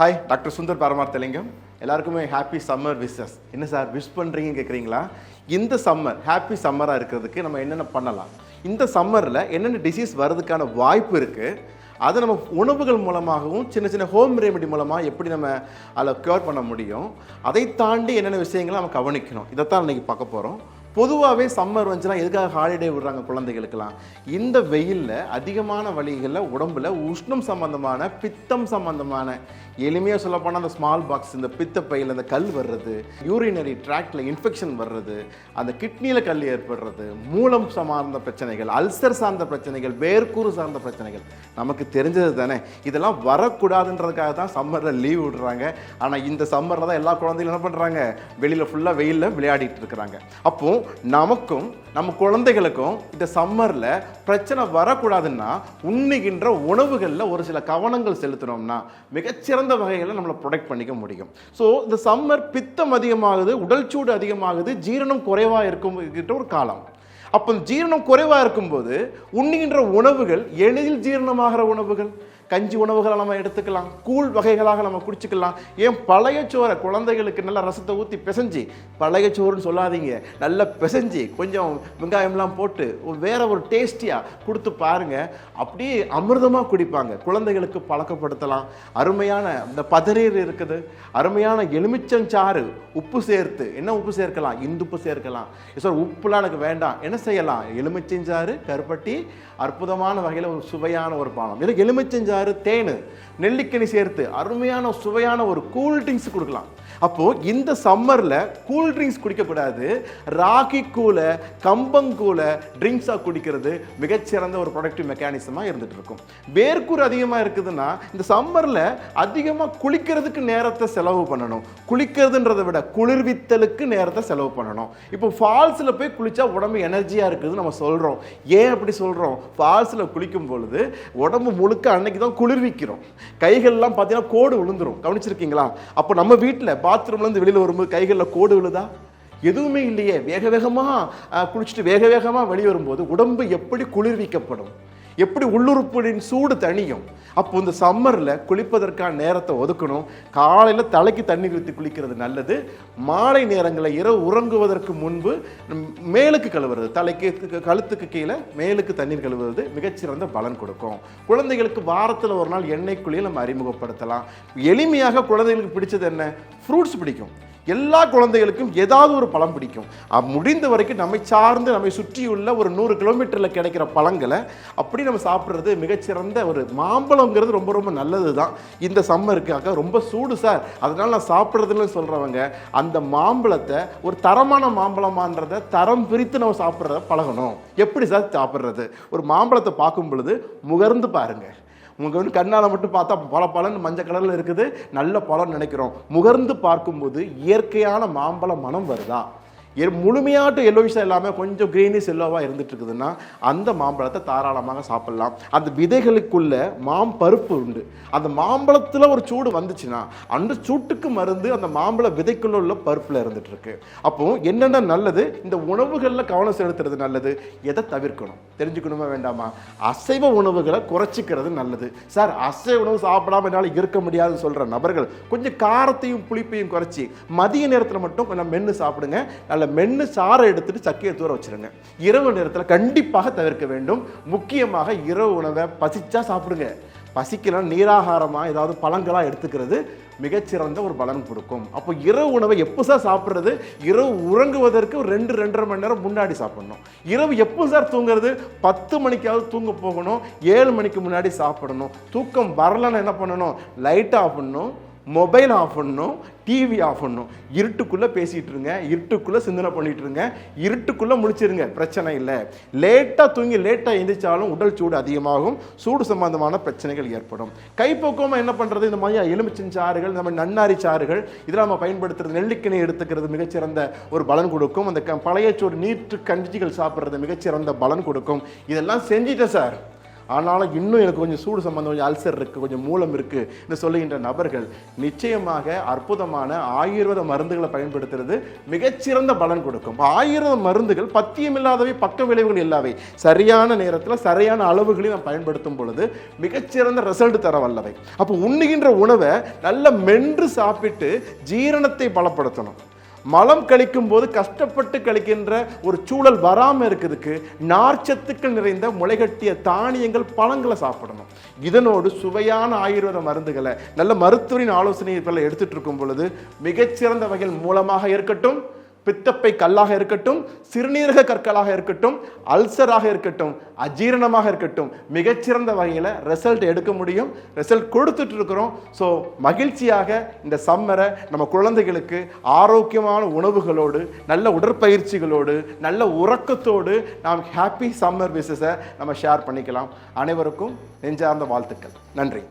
Hi doctor Sundar Paramarthalingam எல்லாருக்குமே happy summer wishes என்ன sir wish பண்ணுறீங்க கேட்குறீங்களா இந்த சம்மர் ஹாப்பி சம்மராக இருக்கிறதுக்கு நம்ம என்னென்ன பண்ணலாம்? இந்த சம்மரில் என்னென்ன டிசீஸ் வர்றதுக்கான வாய்ப்பு இருக்குது அதை நம்ம உணவுகள் மூலமாகவும் சின்ன சின்ன ஹோம் ரெமெடி மூலமாக எப்படி நம்ம அதில் க்யூர் பண்ண முடியும்? அதை தாண்டி என்னென்ன விஷயங்களை நம்ம கவனிக்கணும்? இதைத்தான் இன்றைக்கி பார்க்க போகிறோம் பொதுவாகவே சம்மர் வந்துச்சுன்னா எதுக்காக ஹாலிடே விடுறாங்க குழந்தைகளுக்கெல்லாம்? இந்த வெயிலில் அதிகமான வழிகளில் உடம்புல உஷ்ணம் சம்பந்தமான பித்தம் சம்பந்தமான எளிமையாக சொல்லப்போனால் அந்த ஸ்மால் பாக்ஸ் இந்த பித்த பையில் அந்த கல் வர்றது யூரினரி ட்ராக்டில் இன்ஃபெக்ஷன் வர்றது அந்த கிட்னியில் கல் ஏற்படுறது மூலம் சார்ந்த பிரச்சனைகள் அல்சர் சார்ந்த பிரச்சனைகள் வேர்க்கூறு சார்ந்த பிரச்சனைகள் நமக்கு தெரிஞ்சது தானே? இதெல்லாம் வரக்கூடாதுன்றதுக்காக தான் சம்மரில் லீவ் விடுறாங்க. ஆனால் இந்த சம்மரில் தான் எல்லா குழந்தைகளும் என்ன பண்ணுறாங்க வெளியில் ஃபுல்லாக வெயிலில் விளையாடிட்டு இருக்கிறாங்க. அப்போது நமக்கும் நம்ம குழந்தைகளுக்கும் இந்த சம்மரில் பிரச்சனை வரக்கூடாதுன்னா உண்ணுகின்ற உணவுகளில் ஒரு சில கவனங்கள் செலுத்தினோம்னா மிகச்சிறந்த வகைகளை நம்மளை ப்ரொடெக்ட் பண்ணிக்க முடியும். ஸோ இந்த சம்மர் பித்தம் அதிகமாகுது உடல் சூடு அதிகமாகுது ஜீரணம் குறைவாக இருக்கும் கிட்ட ஒரு காலம். அப்போ ஜீரணம் குறைவாக இருக்கும்போது உண்ணுகின்ற உணவுகள் எளிதில் ஜீரணமாகிற உணவுகள் கஞ்சி உணவுகளை நம்ம எடுத்துக்கலாம். கூழ் வகைகளாக நம்ம குடிச்சுக்கலாம். ஏன் பழைய சோறை குழந்தைகளுக்கு நல்லா ரசத்தை ஊற்றி பிசைஞ்சு பழைய சோறுன்னு சொல்லாதீங்க. நல்லா பிசைஞ்சு கொஞ்சம் வெங்காயம்லாம் போட்டு வேற ஒரு டேஸ்டியாக கொடுத்து பாருங்கள் அப்படியே அமிர்தமாக குடிப்பாங்க. குழந்தைகளுக்கு பழக்கப்படுத்தலாம். அருமையான இந்த பதறீர் இருக்குது. அருமையான எலுமிச்சஞ்சாறு உப்பு சேர்த்து. என்ன உப்பு சேர்க்கலாம்? இந்துப்பு சேர்க்கலாம். சார் உப்புலாம் எனக்கு வேண்டாம். என்ன செய்யலாம்? எலுமிச்சஞ்சாறு கருப்பட்டி அற்புதமான வகையில் ஒரு சுவையான ஒரு பானம். இதில் எலுமிச்சஞ்சாறு தேன். நெல்லிக்கனி சேர்த்து அருமையான சுவையான ஒரு கூல் ட்ரிங்க்ஸ் கொடுக்கலாம். அப்போ இந்த சம்மர்ல கூல் ட்ரிங்க்ஸ் குடிக்கக்கூடாது. ராகி கூலை கம்பங்கூலை ட்ரிங்க்ஸாக குடிக்கிறது மிகச்சிறந்த ஒரு ப்ரொடக்டிவ் மெக்கானிசமாக இருந்துட்டு இருக்கும் வேர்க்கூறு அதிகமாக இருக்குதுன்னா இந்த சம்மரில் அதிகமாக குளிக்கிறதுக்கு நேரத்தை செலவு பண்ணணும். குளிக்கிறதுன்றதை விட குளிர்வித்தலுக்கு நேரத்தை செலவு பண்ணணும். இப்போ ஃபால்ஸில் போய் குளிச்சா உடம்பு எனர்ஜியாக இருக்குதுன்னு நம்ம சொல்கிறோம் ஏன் அப்படி சொல்கிறோம் ஃபால்ஸில் குளிக்கும் பொழுது உடம்பு முழுக்க அன்னைக்கு தான் குளிர்விக்கிறோம். கைகள்லாம் பார்த்தீங்கன்னா கோடு விழுந்துரும். கவனிச்சிருக்கீங்களா? அப்போ நம்ம வீட்டில் பாத்ரூம்லேருந்து வெளியில் வரும்போது கைகளில் கோடு விழுதா? எதுவுமே இல்லையே. வேக வேகமாக குளிச்சுட்டு வேக வேகமாக வெளியே வரும்போது உடம்பு எப்படி குளிர்விக்கப்படும்? எப்படி உள்ளுறுப்புகளின் சூடு தணியும்? அப்போ இந்த சம்மரில் குளிப்பதற்கான நேரத்தை ஒதுக்கணும். காலையில் தலைக்கு தண்ணி ஊற்றி குளிக்கிறது நல்லது. மாலை நேரங்களில் இரவு உறங்குவதற்கு முன்பு மேலுக்கு கழுவுறது. தலைக்கு கழுத்துக்கு கீழே மேலுக்கு தண்ணீர் கழுவுறது மிகச்சிறந்த பலன் கொடுக்கும். குழந்தைகளுக்கு வாரத்தில் ஒரு நாள் எண்ணெய் குளியல் நம்ம அறிமுகப்படுத்தலாம். எளிமையாக குழந்தைகளுக்கு பிடிச்சது என்ன? ஃப்ரூட்ஸ் பிடிக்கும். எல்லா குழந்தைகளுக்கும் ஏதாவது ஒரு பழம் பிடிக்கும். முடிந்த வரைக்கும் நம்மை சார்ந்து நம்மை சுற்றியுள்ள ஒரு நூறு கிலோமீட்டரில் கிடைக்கிற பழங்களை அப்படி நம்ம சாப்பிட்றது மிகச்சிறந்த ஒரு மாம்பழங்கிறது ரொம்ப ரொம்ப நல்லது தான் இந்த சம்மருக்காக ரொம்ப சூடு சார். அதனால் நான் சாப்பிட்றதுன்னு சொல்கிறவங்க அந்த மாம்பழத்தை ஒரு தரமான மாம்பழமான்றதை தரம் பிரித்து நம்ம சாப்பிட்றத பழகணும். எப்படி சார் சாப்பிட்றது? ஒரு மாம்பழத்தை பார்க்கும் பொழுது முகர்ந்து பாருங்கள் உங்களுக்கு வந்து கண்ணால் மட்டும் பார்த்தா பல பலன்னு மஞ்சள் கலரில் இருக்குது. நல்ல பலன் நினைக்கிறோம். முகர்ந்து பார்க்கும்போது இயற்கையான மாம்பழ மனம் வருதா? முழுமையாட்டு எல்லோவிஷா இல்லாமல் கொஞ்சம் க்ரீனிஷ் எல்லோவாக இருந்துட்டு இருக்குதுன்னா அந்த மாம்பழத்தை தாராளமாக சாப்பிட்லாம். அந்த விதைகளுக்குள்ள மாம் பருப்பு உண்டு. அந்த மாம்பழத்தில் ஒரு சூடு வந்துச்சுன்னா அந்த சூட்டுக்கு மருந்து அந்த மாம்பழ விதைக்குள்ள உள்ள பருப்பில் இருந்துட்டு இருக்கு. அப்போ என்னென்ன நல்லது? இந்த உணவுகளில் கவனம் செலுத்துறது நல்லது. எதை தவிர்க்கணும்? தெரிஞ்சுக்கணுமா வேண்டாமா? அசைவ உணவுகளை குறைச்சிக்கிறது நல்லது. சார் அசைவ உணவு சாப்பிடாம என்னால் இருக்க முடியாதுன்னு சொல்கிற நபர்கள் கொஞ்சம் காரத்தையும் புளிப்பையும் குறைச்சி மதிய நேரத்தில் மட்டும் கொஞ்சம் மென்று சாப்பிடுங்க. நல்ல மென்று சாறை எடுத்துட்டு சக்கையை தூர வச்சிருங்க. இரவு நேரத்தில் கண்டிப்பாக தவிர்க்க வேண்டும். முக்கியமாக இரவு உணவை பசிச்சா சாப்பிடுங்க. பசிக்கலாம் நீராகாரமாக ஏதாவது பழங்களாக எடுத்துக்கிறது மிகச்சிறந்த ஒரு பலன் கொடுக்கும். அப்போ இரவு உணவை எப்போ சார் சாப்பிட்றது? இரவு உறங்குவதற்கு ஒரு ரெண்டு ரெண்டரை மணி நேரம் முன்னாடி சாப்பிடணும். இரவு எப்போ சார் தூங்குறது? பத்து மணிக்காவது தூங்க போகணும். ஏழு மணிக்கு முன்னாடி சாப்பிடணும். தூக்கம் வரலன்னு என்ன பண்ணணும்? லைட் ஆஃப் பண்ணணும். மொபைல் ஆஃப் பண்ணும் டிவி ஆஃப் பண்ணும். இருட்டுக்குள்ளே பேசிகிட்டு இருங்க இருட்டுக்குள்ளே சிந்தனை பண்ணிட்டு இருங்க இருட்டுக்குள்ளே முடிச்சிருங்க பிரச்சனை இல்லை. லேட்டாக தூங்கி லேட்டாக எழுந்திரிச்சாலும் உடல் சூடு அதிகமாகும் சூடு சம்பந்தமான பிரச்சனைகள் ஏற்படும். கைப்போக்கமாக என்ன பண்ணுறது இந்த மாதிரி எலுமிச்சன் சாறுகள் இந்த மாதிரி நன்னாரி சாறுகள் இதெல்லாம் நம்ம பயன்படுத்துறது நெல்லிக்கனி எடுத்துக்கிறது மிகச்சிறந்த ஒரு பலன் கொடுக்கும். அந்த க- பழைய சோறு நீட்டு கஞ்சிகள் சாப்பிட்றது மிகச்சிறந்த பலன் கொடுக்கும். இதெல்லாம் செஞ்சிட்டேன் சார். ஆனாலும் இன்னும் எனக்கு கொஞ்சம் சூடு சம்பந்தம் கொஞ்சம் அல்சர் இருக்குது கொஞ்சம் மூலம் இருக்குன்னு சொல்லுகின்ற நபர்கள் நிச்சயமாக அற்புதமான ஆயுர்வேத மருந்துகளை பயன்படுத்துறது மிகச்சிறந்த பலன் கொடுக்கும். ஆயுர்வேத மருந்துகள் பத்தியம் இல்லாதவை பக்க விளைவுகள் இல்லாதவை. சரியான நேரத்தில் சரியான அளவுகளையும் நாம் பயன்படுத்தும் பொழுது மிகச்சிறந்த ரிசல்ட் தர வல்லவை. அப்போ உண்ணுகின்ற உணவை நல்ல மென்று சாப்பிட்டு ஜீரணத்தை பலப்படுத்தணும். மலம் கழிக்கும் போது கஷ்டப்பட்டு கழிக்கின்ற ஒரு சூழல் வராமல் இருக்கிறதுக்கு நார்ச்சத்துக்கள் நிறைந்த முளைகட்டிய தானியங்கள் பழங்களை சாப்பிடணும். இதனோடு சுவையான ஆயுர்வேத மருந்துகளை நல்ல மருத்துவரின் ஆலோசனை எடுத்துட்டு இருக்கும் பொழுது மிகச்சிறந்த வகையில் மூலமாக இருக்கட்டும் பித்தப்பை கல்லாக இருக்கட்டும் சிறுநீரக கற்களாக இருக்கட்டும் அல்சராக இருக்கட்டும் அஜீரணமாக இருக்கட்டும் மிகச்சிறந்த வகையில் ரிசல்ட் எடுக்க முடியும். ரிசல்ட் கொடுத்துட்டு இருக்கிறோம். ஸோ மகிழ்ச்சியாக இந்த சம்மரை நம்ம குழந்தைகளுக்கு ஆரோக்கியமான உணவுகளோடு நல்ல உடற்பயிற்சிகளோடு நல்ல உறக்கத்தோடு நாம் ஹாப்பி சம்மர் விசஸை நம்ம ஷேர் பண்ணிக்கலாம். அனைவருக்கும் நெஞ்சார்ந்த வாழ்த்துக்கள். நன்றி.